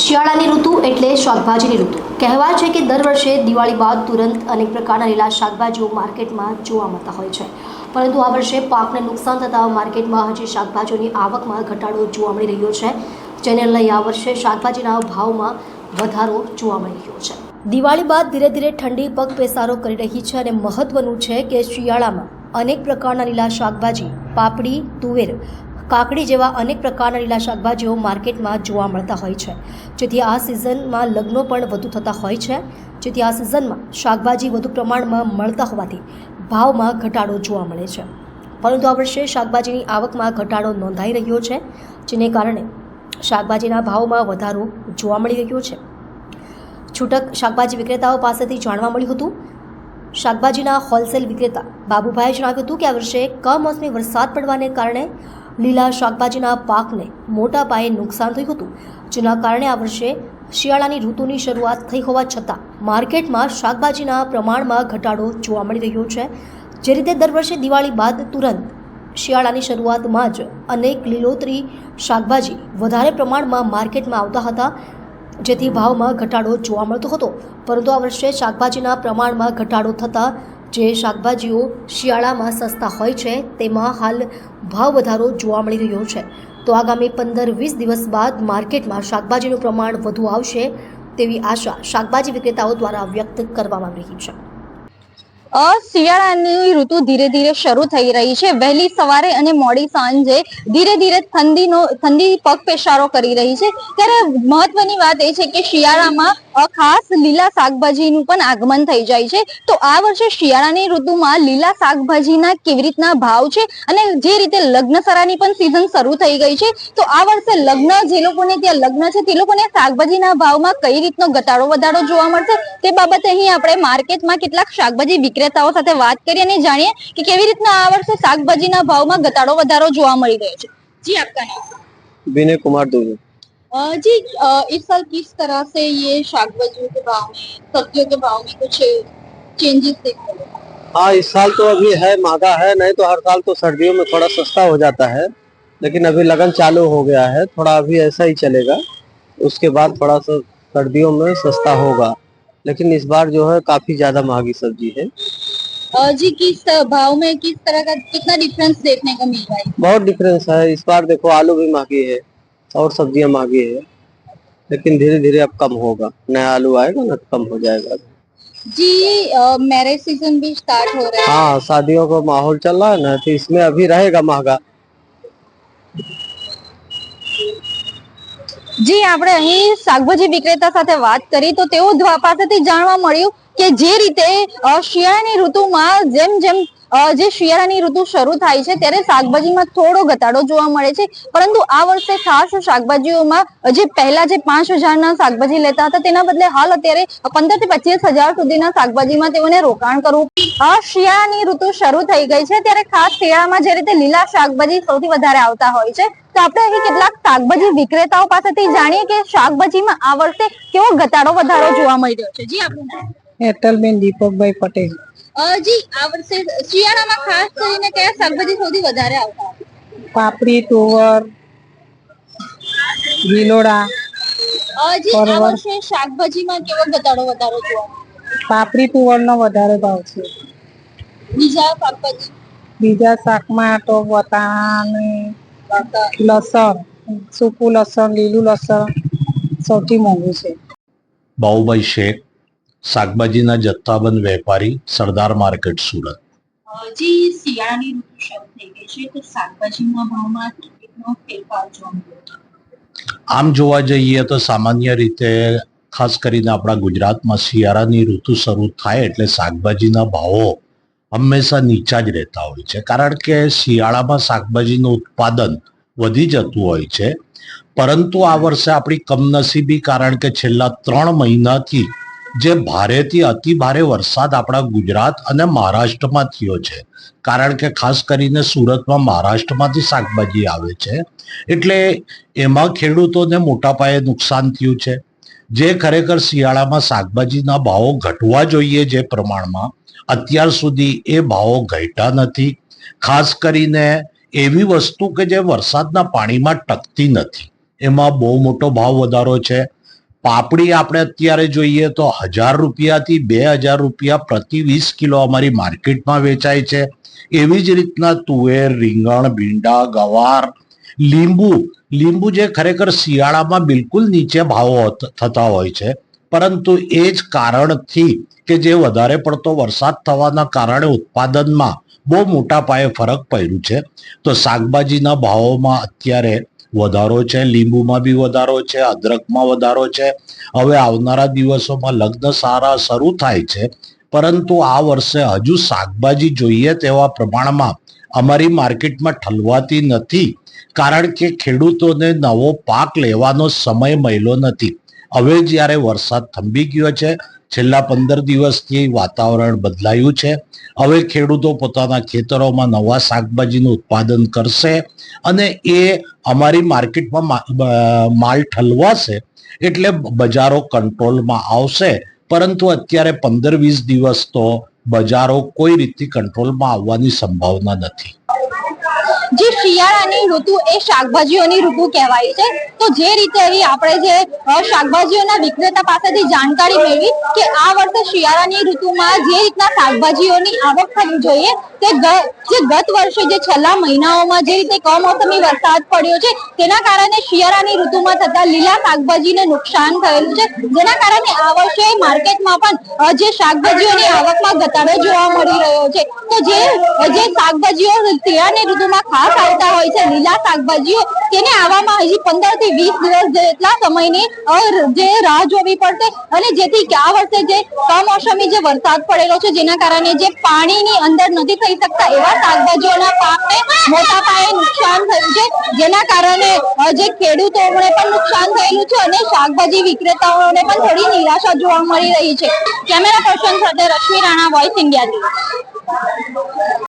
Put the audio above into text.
શિયાળાની ઋતુ એટલે શાકભાજીની ઋતુ. કહેવાય છે કે દર વર્ષે દિવાળી બાદ તુરંત અનેક પ્રકારના લીલા શાકભાજીઓ માર્કેટમાં જોવા મળતા હોય છે. પરંતુ આ વર્ષે પાકને નુકસાન થતાં માર્કેટમાં હજી શાકભાજીઓની આવકમાં ઘટાડો જોવા મળી રહ્યો છે, જેને લઈ આ વર્ષે શાકભાજીના ભાવમાં વધારો જોવા મળી રહ્યો છે. દિવાળી બાદ ધીરે ધીરે ઠંડી પગ પેસારો કરી રહી છે અને મહત્વનું છે કે શિયાળામાં અનેક પ્રકારના લીલા શાકભાજી, પાપડી, તુવેર કાકડી જેવા અનેક પ્રકારના લીલા શાકભાજીઓ માર્કેટમાં જોવા મળતા હોય છે. જેથી આ સિઝનમાં લગ્નો પણ વધુ થતા હોય છે. જેથી આ સિઝનમાં શાકભાજી વધુ પ્રમાણમાં મળતા હોવાથી ભાવમાં ઘટાડો જોવા મળે છે. પરંતુ આ વર્ષે શાકભાજીની આવકમાં ઘટાડો નોંધાઈ રહ્યો છે, જેને કારણે શાકભાજીના ભાવમાં વધારો જોવા મળી રહ્યો છે. છૂટક શાકભાજી વિક્રેતાઓ પાસેથી જાણવા મળ્યું હતું. શાકભાજીના હોલસેલ વિક્રેતા બાબુભાઈએ જણાવ્યું હતું કે આ વર્ષે કમોસમી વરસાદ પડવાને કારણે લીલા શાકભાજીના પાકને મોટા પાયે નુકસાન થયું હતું, જેના કારણે આ વર્ષે શિયાળાની ઋતુની શરૂઆત થઈ હોવા છતાં માર્કેટમાં શાકભાજીના પ્રમાણમાં ઘટાડો જોવા મળી રહ્યો છે. જે રીતે દર વર્ષે દિવાળી બાદ તુરંત શિયાળાની શરૂઆતમાં જ અનેક લીલોતરી શાકભાજી વધારે પ્રમાણમાં માર્કેટમાં આવતા હતા, જેથી ભાવમાં ઘટાડો જોવા મળતો હતો. પરંતુ આ વર્ષે શાકભાજીના પ્રમાણમાં ઘટાડો થતાં જે શાકભાજીઓ શિયાળામાં સસ્તા હોય છે, તેમાં હાલ ભાવ વધારો જોવા મળી રહ્યો છે. તો આગામી પંદર વીસ દિવસ બાદ માર્કેટમાં શાકભાજીનું પ્રમાણ વધુ આવશે તેવી આશા શાકભાજી વિક્રેતાઓ દ્વારા વ્યક્ત કરવામાં આવી રહી છે. શિયાળાની ઋતુ ધીરે ધીરે શરૂ થઈ રહી છે. વહેલી સવારે અને મોડી સાંજે ધીરે ધીરે ઠંડીનો, ઠંડી પગ પેશારો કરી રહી છે. ત્યારે મહત્વની વાત એ છે કે શિયાળામાં ખાસ લીલા શાકભાજીનું પણ આગમન થઈ જાય છે. તો આ વર્ષે શિયાળાની ઋતુમાં લીલા શાકભાજીના કેવી રીતના ભાવ છે અને જે રીતે લગ્નસરાની પણ સિઝન શરૂ થઈ ગઈ છે, તો આ વર્ષે લગ્ન જે લોકોને ત્યાં લગ્ન છે, તે લોકોને શાકભાજીના ભાવમાં કઈ રીતનો ઘટાડો વધારો જોવા મળશે? તે બાબતે અહીં આપણે માર્કેટમાં કેટલાક શાકભાજી વિક્રેતાઓ સાથે વાત કરી અને જાણીએ કે કેવી રીતના આ વર્ષે શાકભાજીના ભાવમાં ઘટાડો વધારો જોવા મળી રહ્યો છે જી આપકા નામ विनय कुमार दुबे अ, जी अ, इस साल किस तरह से ये शाकभाजियों के भाव में सब्जियों के भाव में कुछ चेंजेस देखने को मिला? हाँ इस साल तो अभी है महंगा है नहीं तो हर साल तो सर्दियों में थोड़ा सस्ता हो जाता है लेकिन अभी लगन चालू हो गया है थोड़ा अभी ऐसा ही चलेगा उसके बाद थोड़ा सा सर्दियों में सस्ता होगा लेकिन इस बार जो है काफ़ी ज़्यादा महँगी सब्ज़ी है। अ, जी किस भाव में किस तरह का कितना डिफरेंस देखने को मिल रहा है? बहुत डिफरेंस है। इस बार देखो आलू भी महँगी है और सब्ज़ियाँ महँगी है लेकिन धीरे धीरे अब कम होगा। नया आलू आएगा ना तो कम हो जाएगा। जी मैरिज सीज़न भी स्टार्ट हो रहा है। हाँ शादियों का माहौल चल रहा है ना तो इसमें अभी रहेगा महँगा। જી, આપણે અહીં શાકભાજી વિક્રેતા સાથે વાત કરી તો તેઓ પાસેથી જાણવા મળ્યું કે જે રીતે શિયાળાની ઋતુમાં જેમ જેમ જે શિયાળાની ઋતુ શરૂ થાય છે ત્યારે શાકભાજીમાં થોડો ઘટાડો જોવા મળે છે. પરંતુ આ વર્ષે ખાસ શાકભાજીઓમાં જે પહેલા જે પાંચ હજારના શાકભાજી લેતા હતા તેના બદલે હાલ અત્યારે પંદરથી પચીસ હજાર સુધીના શાકભાજીમાં તેઓને રોકાણ કરવું. આ શિયાળાની ઋતુ શરૂ થઈ ગઈ છે ત્યારે ખાસ શિયાળામાં જે રીતે લીલા શાકભાજી સૌથી વધારે આવતા હોય છે તો આપણે અહીં કેટલાક શાકભાજી વિક્રેતાઓ પાસેથી જાણીએ કે શાકભાજીમાં આ વર્ષે કેવો ઘટાડો વધારો જોવા મળી રહ્યો છે? જી આપણું? હેતલબેન દીપકભાઈ પટેલ. જી આ વર્ષે શિયાળામાં ખાસ કરીને કયા શાકભાજી સૌથી વધારે આવતા પાપડી તુવર વર્ષે શાકભાજીમાં કેવો ઘટાડો વધારો જોવા પાપડી તુવરનો વધારે ભાવ છે. બીજા શાકભાજી? બીજા શાકમાં તો વટાણા લસણ સૂકું લસણ લીલું લસણ સૌથી મોંઘું છે. બાઉભાઈ શેખ શાકભાજીના જથ્થાબંધ વેપારી સરદાર માર્કેટ સુરત. જી શિયાળાની ઋતુ શરૂ થઈ ગઈ છે તો શાકભાજીના ભાવમાં કેટલો ફેરફાર જોવા મળ્યો આમ જોવા જઈએ તો સામાન્ય રીતે ખાસ કરીને આપણા ગુજરાતમાં શિયાળાની ઋતુ શરૂ થાય એટલે શાકભાજીના ભાવો હંમેશા નીચા જ રહેતા હોય છે. કારણ કે શિયાળામાં શાકભાજીનું ઉત્પાદન વધી જતું હોય છે. પરંતુ આ વર્ષે આપણી કમનસીબી કારણ કે છેલ્લા ત્રણ મહિનાથી જે ભારેથી અતિ ભારે વરસાદ આપણા ગુજરાત અને મહારાષ્ટ્રમાં થયો છે. કારણ કે ખાસ કરીને સુરતમાં મહારાષ્ટ્રમાંથી શાકભાજી આવે છે. એટલે એમાં ખેડૂતોને મોટા પાયે નુકસાન થયું છે. જે ખરેખર શિયાળામાં શાકભાજીના ભાવો ઘટવા જોઈએ જે પ્રમાણમાં અત્યાર સુધી એ ભાવો ઘટ્યા નથી. ખાસ કરીને એવી વસ્તુ કે જે વરસાદના પાણીમાં ટકતી નથી. એમાં બહુ મોટો ભાવ વધારો છે. પાપડી આપણે અત્યારે જોઈએ તો હજાર રૂપિયાથી બે હજાર રૂપિયા પ્રતિ વીસ કિલો અમારી માર્કેટમાં વેચાય છે. એવી જ રીતના તુવેર, રીંગણ, ભીંડા, ગવાર, લીંબુ. લીંબુ જે ખરેખર શિયાળામાં બિલકુલ નીચે ભાવો થતા હોય છે. પરંતુ એ જ કારણથી કે જે વધારે પડતો વરસાદ થવાના કારણે ઉત્પાદનમાં બહુ મોટા પાયે ફરક પડ્યું છે. તો શાકભાજીના ભાવોમાં અત્યારે વધારો છે, લીંબુમાં બી વધારો છે, અદરકમાં વધારો છે. હવે આવનારા દિવસોમાં લગ્ન સારા શરૂ થાય છે. પરંતુ આ વર્ષે હજુ શાકભાજી જોઈએ તેવા પ્રમાણમાં અમારી માર્કેટમાં ઠલવાતી નથી. કારણ કે ખેડૂતોને નવો પાક લેવાનો સમય મળ્યો નથી. હવે જ્યારે વરસાદ થંભી ગયો છે, છેલ્લા પંદર દિવસથી વાતાવરણ બદલાયું છે. હવે ખેડૂતો પોતાના ખેતરોમાં નવા શાકભાજીનું ઉત્પાદન કરશે અને એ અમારી માર્કેટમાં માલ ઠલવાશે એટલે બજારો કંટ્રોલમાં આવશે. પરંતુ અત્યારે પંદર વીસ દિવસ તો બજારો કોઈ રીતથી કંટ્રોલમાં આવવાની સંભાવના નથી. જે શિયાળાની ઋતુ એ શાકભાજીઓની ઋતુ કહેવાય છે. તો જે રીતે અહીં આપણે જે શાકભાજીઓના વિક્રેતા પાસેથી જાણકારી મેળવી કે આ વર્ષે શિયાળાની ઋતુમાં જે રીતના શાકભાજીઓની આવક થવી જોઈએ તે ગત વર્ષે જે છેલ્લા મહિનાઓમાં જે રીતે કમોસમી વરસાદ પડ્યો છે, તેના કારણે શિયાળાની ઋતુમાં થતા લીલા શાકભાજીને નુકસાન થયેલું છે. જેના કારણે આ વર્ષે માર્કેટમાં પણ જે શાકભાજીઓની આવકમાં ઘટાડો જોવા મળી રહ્યો છે. તો જે જે શાકભાજીઓ શિયાળાની ઋતુમાં ખાસ આવતા હોય છે, લીલા શાકભાજીઓ તેને આવવામાં હજી પંદરથી વીસ દિવસ જેટલા સમયની જે રાહ જોવી પડશે અને જેથી આ વર્ષે જે કમોસમી જે વરસાદ પડેલો છે, જેના કારણે જે પાણીની અંદર નથી થઈ શકતા એવા શાકભાજીઓના પાકને મોટા પાયે નુકસાન થયું છે. જેના કારણે જે ખેડૂતોને પણ નુકસાન થયેલું છે અને શાકભાજી વિક્રેતાઓને પણ થોડી નિરાશા જોવા મળી રહી છે. કેમેરા પર્સન સાથે રશ્મિ રાણા વોઇસ ઇન્ડિયા